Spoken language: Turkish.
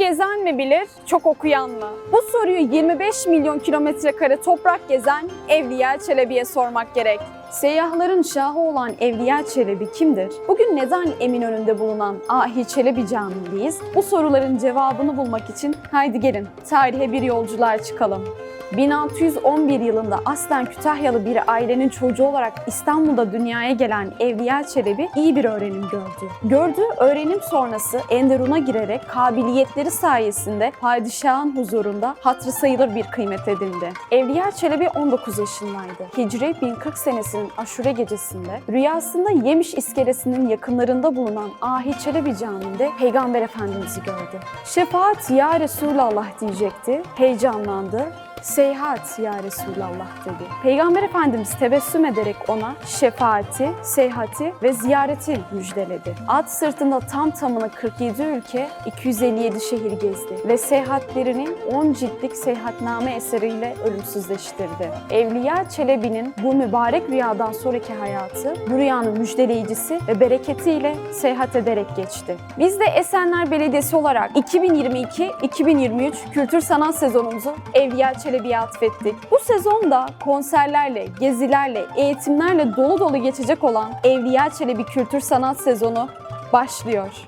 gezen mi bilir, çok okuyan mı? Bu soruyu 25 milyon kilometre kare toprak gezen Evliya Çelebi'ye sormak gerek. Seyyahların şahı olan Evliya Çelebi kimdir? Bugün neden Eminönü'nde bulunan Ahi Çelebi Camii'ndeyiz? Bu soruların cevabını bulmak için haydi gelin tarihe bir yolculuğa çıkalım. 1611 yılında aslen Kütahyalı bir ailenin çocuğu olarak İstanbul'da dünyaya gelen Evliya Çelebi iyi bir öğrenim gördü. Gördüğü öğrenim sonrası Enderun'a girerek kabiliyetleri sayesinde padişahın huzurunda hatırı sayılır bir kıymet edindi. Evliya Çelebi 19 yaşındaydı. Hicri 1040 senesinin aşure gecesinde rüyasında Yemiş iskelesinin yakınlarında bulunan Ahi Çelebi Camii'nde Peygamber Efendimiz'i gördü. Şefaat ya Resulallah diyecekti. Heyecanlandı Seyhat ya Resulallah dedi. Peygamber Efendimiz tebessüm ederek ona şefaati, seyhati ve ziyareti müjdeledi. At sırtında tam tamına 47 ülke, 257 şehir gezdi ve seyahatlerini 10 ciltlik seyahatname eseriyle ölümsüzleştirdi. Evliya Çelebi'nin bu mübarek rüyadan sonraki hayatı bu rüyanın müjdeleyicisi ve bereketiyle seyahat ederek geçti. Biz de Esenler Belediyesi olarak 2022-2023 kültür sanat sezonumuzu Evliya Çelebi'ye atfettik. Bu sezonda konserlerle, gezilerle, eğitimlerle dolu dolu geçecek olan Evliya Çelebi Kültür Sanat Sezonu başlıyor.